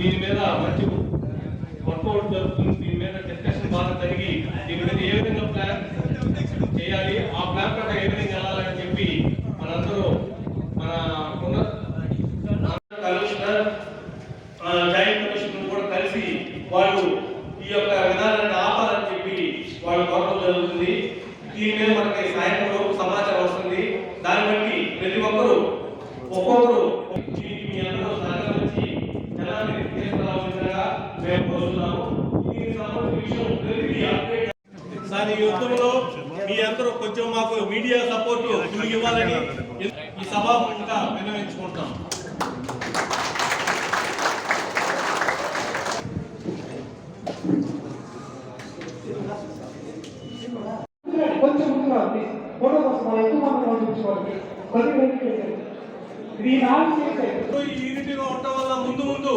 దీని మీద మంచి వర్కౌట్ జరుగుతుంది. దీని మీద డిస్కషన్ బాగా జరిగి దీని మీద ఏ విధంగా ప్లాన్ చేయాలి? ఆ ప్లాన్ ప్రకారం ఏ విధంగా వెళ్ళాలని చెప్పి మనందరూ మన ఉన్న కమిషనర్ ఆ, జాయింట్ కమిషనర్ కూడా కలిసి వాళ్ళు ఈ యొక్క విధానాన్ని ఆపాలని చెప్పి వాళ్ళు కోరడం జరుగుతుంది దీని మీద మనకి సాయంత్రం లోపు సమాచారం వస్తుంది దాన్ని బట్టి ప్రతి ఒక్కరు ఒక్కొక్కరు దీనికి మీ అందరూ సహకరించి జనాన్ని తీసుకురావాల్సిందిగా మేము కోరుతున్నాము దీనికి సంబంధించిన విషయం ప్రతిదీ అప్డేట్ సార్ యుద్ధంలో మీ అందరూ కొంచెం మాకు మీడియా సపోర్ట్ ఇవ్వాలని ఈ సభాముఖంగా వినవించుకుంటాం ఉండటం వల్ల ముందు ముందు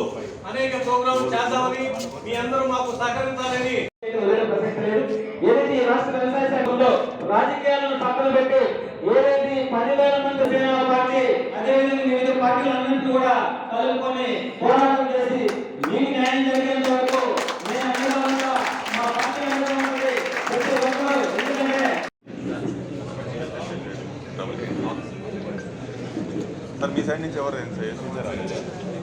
అనేక ప్రోగ్రాంలు చేద్దామని మీ అందరూ మాకు సహకరించాలని ఏదైతే ఈ రాష్ట్ర వ్యవసాయ శాఖలో రాజకీయాలను పక్కన పెట్టి ఏదైతే పదివేల మంది జనాల పార్టీ అదేవిధంగా వివిధ పార్టీలన్నింటినీ కూడా కలుపుకొని పోరాటం చేసి మీకు న్యాయం జరిగేంత వరకు మేము అండగా మా పార్టీ ప్రతి ఒక్కరు ఎందుకంటే సార్ మీ సైడ్ నుంచి ఎవరు సార్?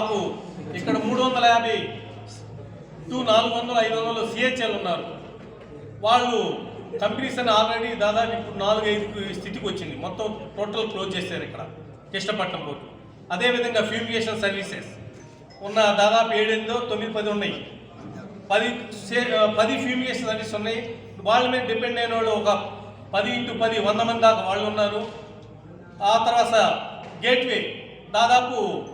మాకు ఇక్కడ మూడు వందల యాభై టూ నాలుగు వందలు ఐదు వందలు సిహెచ్ఎల్ ఉన్నారు. వాళ్ళు కంపెనీస్ అని ఆల్రెడీ దాదాపు ఇప్పుడు నాలుగు ఐదు స్థితికి వచ్చింది మొత్తం టోటల్ క్లోజ్ చేశారు ఇక్కడ కృష్ణపట్నం పోర్టు. అదేవిధంగా ఫ్యూమిగేషన్ సర్వీసెస్ ఉన్న దాదాపు ఏడెనిమిదో తొమ్మిది పది ఉన్నాయి. పది సే- పది ఫ్యూమిగేషన్ సర్వీస్ ఉన్నాయి. వాళ్ళ మీద డిపెండ్ అయిన వాళ్ళు ఒక పది ఇంటూ పది వంద మంది దాకా వాళ్ళు ఉన్నారు. ఆ తర్వాత గేట్వే దాదాపు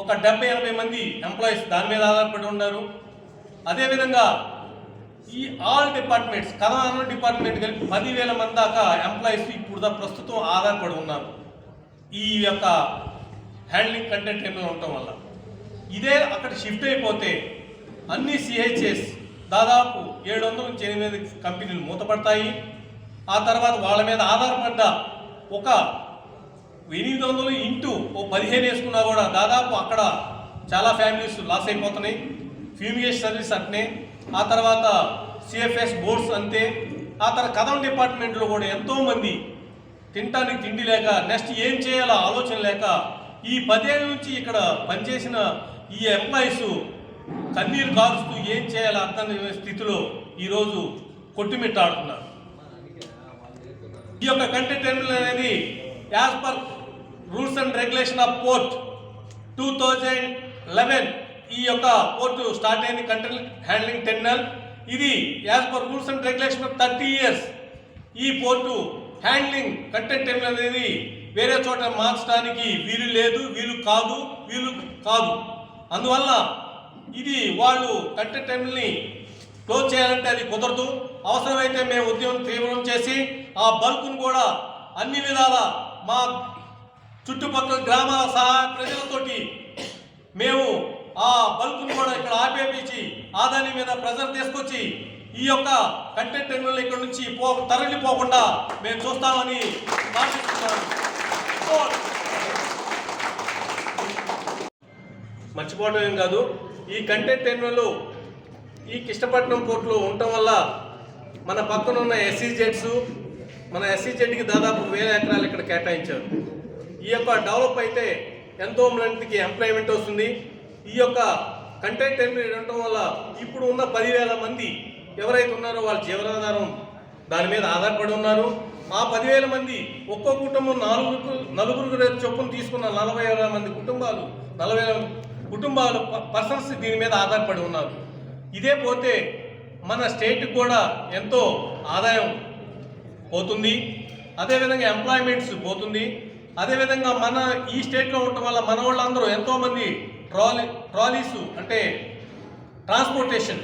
ఒక డెబ్బై ఎనభై మంది ఎంప్లాయీస్ దాని మీద ఆధారపడి ఉన్నారు. అదేవిధంగా ఈ ఆల్ డిపార్ట్మెంట్స్ కథన డిపార్ట్మెంట్ కలిపి పదివేల మంది దాకా ఎంప్లాయీస్ ఇప్పుడు దా ప్రస్తుతం ఆధారపడి ఉన్నారు. ఈ యొక్క హ్యాండ్లింగ్ కంటెంట్ ఏమైనా ఉండటం వల్ల. ఇదే అక్కడ షిఫ్ట్ అయిపోతే అన్ని సిహెచ్ఎస్ దాదాపు ఏడు వందల నుంచి ఎనిమిది కంపెనీలు మూతపడతాయి. ఆ తర్వాత వాళ్ళ మీద ఆధారపడ్డ ఒక ఎనిమిది వందలు ఇంటూ ఓ పదిహేను వేసుకున్నా కూడా దాదాపు అక్కడ చాలా ఫ్యామిలీస్ లాస్ అయిపోతున్నాయి. ఫ్యూమిగేషన్ సర్వీస్ అట్నే. ఆ తర్వాత సిఎఫ్ఎస్ బోర్డ్స్ అంతే. ఆ తర్వాత కథం డిపార్ట్మెంట్లో కూడా ఎంతోమంది తినటానికి తిండి లేక నెక్స్ట్ ఏం చేయాలో ఆలోచన లేక ఈ పదేళ్ళ నుంచి ఇక్కడ పనిచేసిన ఈ ఎంప్లాయీస్ కన్నీరు కారుస్తూ ఏం చేయాలో అర్థం లేని స్థితిలో ఈరోజు కొట్టుమిట్టాడుతున్నారు. ఈ యొక్క కంటెంట్ అనేది as per rules and regulation of port two thousand eleven ఈ యొక్క పోర్టు స్టార్ట్ అయింది కంట్రీ హ్యాండ్లింగ్ టెర్మినల్ ఇది as per rules and regulation of thirty years. ఈ పోర్టు హ్యాండ్లింగ్ కంటెంట్ టెర్మినల్ అనేది వేరే చోట మార్చడానికి వీలు లేదు వీలు కాదు వీలు కాదు. అందువల్ల ఇది వాళ్ళు కంటెంట్ టెర్మినల్ని క్లోజ్ చేయాలంటే అది కుదరదు. అవసరమైతే మేము ఉద్యమం తీవ్రం చేసి ఆ బల్క్ను కూడా అన్ని విధాల మా చుట్టుపక్కల గ్రామాల సహా ప్రజలతోటి మేము ఆ బల్క్ను కూడా ఇక్కడ ఆపేపించి ఆదాని మీద ప్రెజర్ తీసుకొచ్చి ఈ యొక్క కంటెంట్ టెర్మినల్ ఇక్కడ నుంచి పో తరలిపోకుండా మేము చూస్తామని ఆశిస్తున్నాను మర్చిపోవడం ఏం కాదు. ఈ కంటెంట్ టెర్మినల్ ఈ కృష్ణపట్నం పోర్టులో ఉండటం వల్ల మన పక్కన ఉన్న ఎస్సీ జెడ్స్ మన ఎస్సీ జెడ్కి దాదాపు వేల ఎకరాలు ఇక్కడ కేటాయించారు. ఈ యొక్క డెవలప్ అయితే ఎంతో మందికి ఎంప్లాయ్మెంట్ వస్తుంది. ఈ యొక్క కంటెంట్ టెర్మినల్ ఉండటం వల్ల ఇప్పుడు ఉన్న పదివేల మంది ఎవరైతే ఉన్నారో వాళ్ళ జీవనాధారం దాని మీద ఆధారపడి ఉన్నారు. ఆ పదివేల మంది ఒక్కో కుటుంబం నాలుగు నలుగురు చొప్పున తీసుకున్న నలభై వేల మంది కుటుంబాలు నలభై వేల కుటుంబాలు పర్సన్స్ దీని మీద ఆధారపడి ఉన్నారు. ఇదే పోతే మన స్టేట్కి కూడా ఎంతో ఆదాయం పోతుంది. అదేవిధంగా ఎంప్లాయ్మెంట్స్ పోతుంది. అదేవిధంగా మన ఈ స్టేట్లో ఉండటం వల్ల మన వాళ్ళందరూ ఎంతోమంది ట్రాలీ ట్రాలీస్ అంటే ట్రాన్స్పోర్టేషన్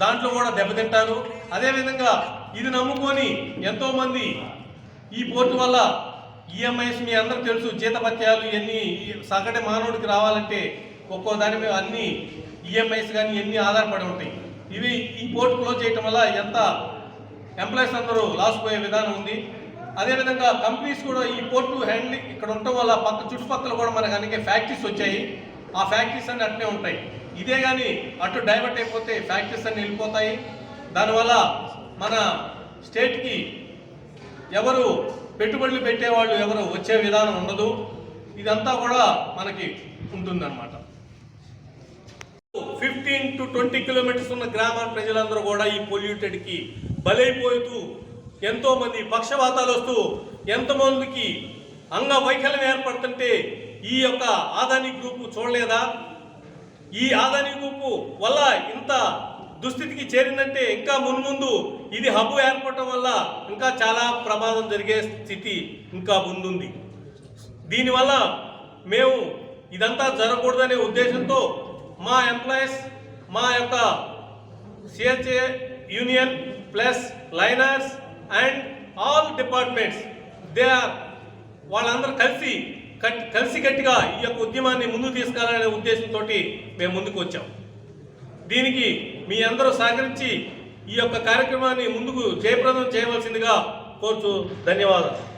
దాంట్లో కూడా దెబ్బతింటారు. అదేవిధంగా ఇది నమ్ముకొని ఎంతోమంది ఈ పోర్టు వల్ల ఈఎంఐస్ మీ అందరూ తెలుసు జీతపత్యాలు ఇవన్నీ ఈ సగటు మానవుడికి రావాలంటే ఒక్కో దాని మీద అన్ని ఈఎంఐస్ కానీ ఇవన్నీ ఆధారపడి ఉంటాయి. ఇవి ఈ పోర్ట్ క్లోజ్ చేయటం వల్ల ఎంత ఎంప్లాయీస్ అందరూ లాస్ పోయే విధానం ఉంది. అదేవిధంగా కంపెనీస్ కూడా ఈ పోర్టు హ్యాండ్లింగ్ ఇక్కడ ఉండటం వల్ల పక్క చుట్టుపక్కల కూడా మనకు అనేక ఫ్యాక్టరీస్ వచ్చాయి. ఆ ఫ్యాక్టరీస్ అన్ని అట్నే ఉంటాయి. ఇదే కానీ అటు డైవర్ట్ అయిపోతే ఫ్యాక్టరీస్ అన్నీ వెళ్ళిపోతాయి. దానివల్ల మన స్టేట్కి ఎవరు పెట్టుబడులు పెట్టేవాళ్ళు ఎవరు వచ్చే విధానం ఉండదు. ఇదంతా కూడా మనకి ఉంటుందన్నమాట. ఫిఫ్టీన్ టు ట్వంటీ కిలోమీటర్స్ ఉన్న గ్రామ ప్రజలందరూ కూడా ఈ పొల్యూటెడ్కి బలైపోతూ ఎంతో మంది పక్షవాతాలు వస్తూ ఎంతమందికి అంగవైకల్యం ఏర్పడుతుంటే ఈ యొక్క ఆదాని గ్రూపు చూడలేదా? ఈ ఆదాని గ్రూపు వల్ల ఇంత దుస్థితికి చేరిందంటే ఇంకా మున్ముందు ఇది హబ్బు ఏర్పడటం వల్ల ఇంకా చాలా ప్రమాదం జరిగే స్థితి ఇంకా ముందుంది. దీనివల్ల మేము ఇదంతా జరగకూడదనే ఉద్దేశంతో మా ఎంప్లాయీస్ మా యొక్క CHA union plus liners and all departments they are వాళ్ళందరూ కలిసి కట్ కలిసి ఈ యొక్క ఉద్యమాన్ని ముందుకు తీసుకెళ్ళాలనే ఉద్దేశంతో మేము ముందుకు వచ్చాం. దీనికి మీ అందరూ సహకరించి ఈ యొక్క కార్యక్రమాన్ని ముందుకు జయప్రదం చేయవలసిందిగా కోరుచు ధన్యవాదాలు.